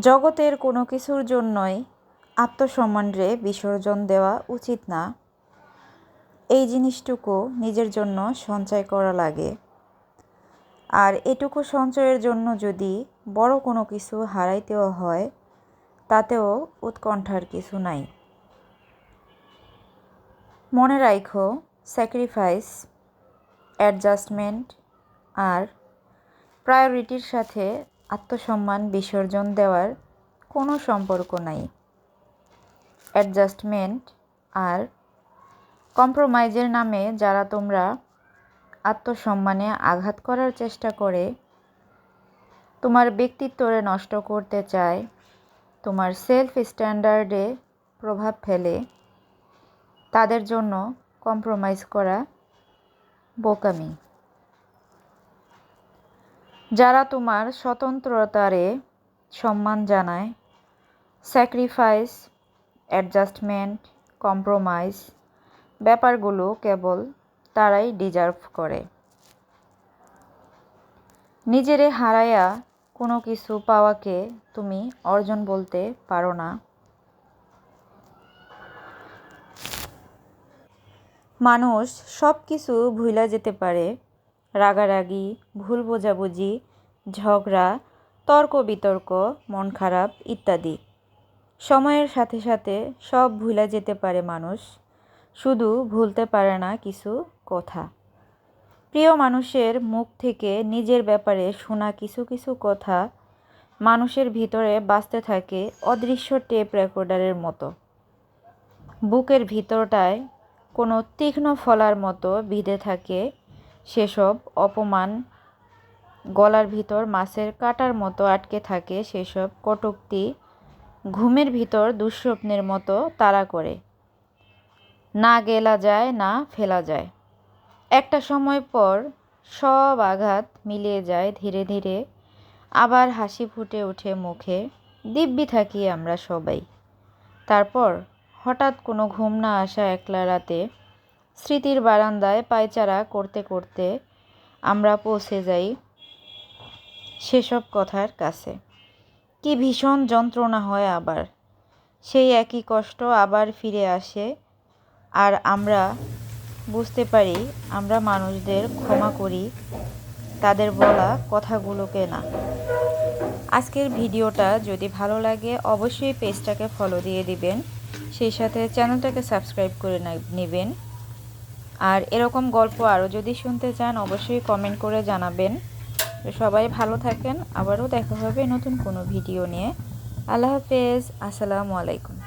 জগতের কোনো কিছুর জন্যই আত্মসম্মানরে বিসর্জন দেওয়া উচিত না। এই জিনিসটুকু নিজের জন্য সঞ্চয় করা লাগে। আর এটুকু সঞ্চয়ের জন্য যদি বড় কোনো কিছু হারাইতেও হয়, তাতেও উৎকণ্ঠার কিছু নাই। মনে রাখো স্যাক্রিফাইস অ্যাডজাস্টমেন্ট আর প্রায়োরিটির সাথে আত্মসম্মান, বিসর্জন দেওয়ার কোনো সম্পর্ক নাই। অ্যাডজাস্টমেন্ট আর কম্প্রোমাইজের নামে যারা তোমরা আত্মসম্মানে আঘাত করার চেষ্টা করে, তোমার ব্যক্তিত্বরে নষ্ট করতে চায়, তোমার সেলফ স্ট্যান্ডার্ডে প্রভাব ফেলে, তাদের জন্য কম্প্রোমাইজ করা বোকামি। যারা তোমার স্বতন্ত্রতারে সম্মান জানায় স্যাক্রিফাইস অ্যাডজাস্টমেন্ট কম্প্রোমাইজ ব্যাপারগুলো কেবল তারাই ডিজার্ভ করে। নিজেরে হারাইয়া কোনো কিছু পাওয়াকে তুমি অর্জন বলতে পারো না। মানুষ সব কিছু ভুলা যেতে পারে রাগারাগি, ভুল বোঝাবুঝি, ঝগড়া, তর্ক বিতর্ক, মন খারাপ ইত্যাদি। সময়ের সাথে সাথে সব ভুলে যেতে পারে মানুষ। শুধু ভুলতে পারে না কিছু কথা। প্রিয় মানুষের মুখ থেকে নিজের ব্যাপারে শোনা কিছু কিছু কথা মানুষের ভিতরে বাঁচতে থাকে অদৃশ্য টেপ রেকর্ডারের মতো। বুকের ভিতরটায় কোনো তীক্ষ্ণ ফলার মতো বিঁধে থাকে সেসব অপমান গলার ভিতর মাছের কাটার মতো আটকে থাকে, সেসব কটুক্তি ঘুমের ভিতর দুঃস্বপ্নের মতো তাড়া করে। না গেলা যায়, না ফেলা যায়। একটা সময় পর সব আঘাত মিলিয়ে যায় ধীরে ধীরে। আবার হাসি ফুটে ওঠে মুখে, দিব্যি থাকি আমরা সবাই। তারপর হঠাৎ কোনো ঘুম না আসা একলা রাতে স্মৃতির বারান্দায় পায়চারা করতে করতে আমরা পৌঁছে যাই সেসব কথার কাছে। কি ভীষণ যন্ত্রণা হয় আবার। সেই একই কষ্ট আবার ফিরে আসে আর আমরা বুঝতে পারি আমরা মানুষদের ক্ষমা করি, তাদের বলা কথাগুলোকে না। আজকের ভিডিওটা যদি ভালো লাগে অবশ্যই পেজটাকে ফলো দিয়ে দিবেন, সেই সাথে চ্যানেলটাকে সাবস্ক্রাইব করে নেবেন। আর এরকম গল্প আরও যদি শুনতে চান, অবশ্যই কমেন্ট করে জানাবেন। সবাই ভালো থাকেন, আবারও দেখা হবে নতুন কোনো ভিডিও নিয়ে। আল্লাহ হাফেজ, আসসালামু আলাইকুম।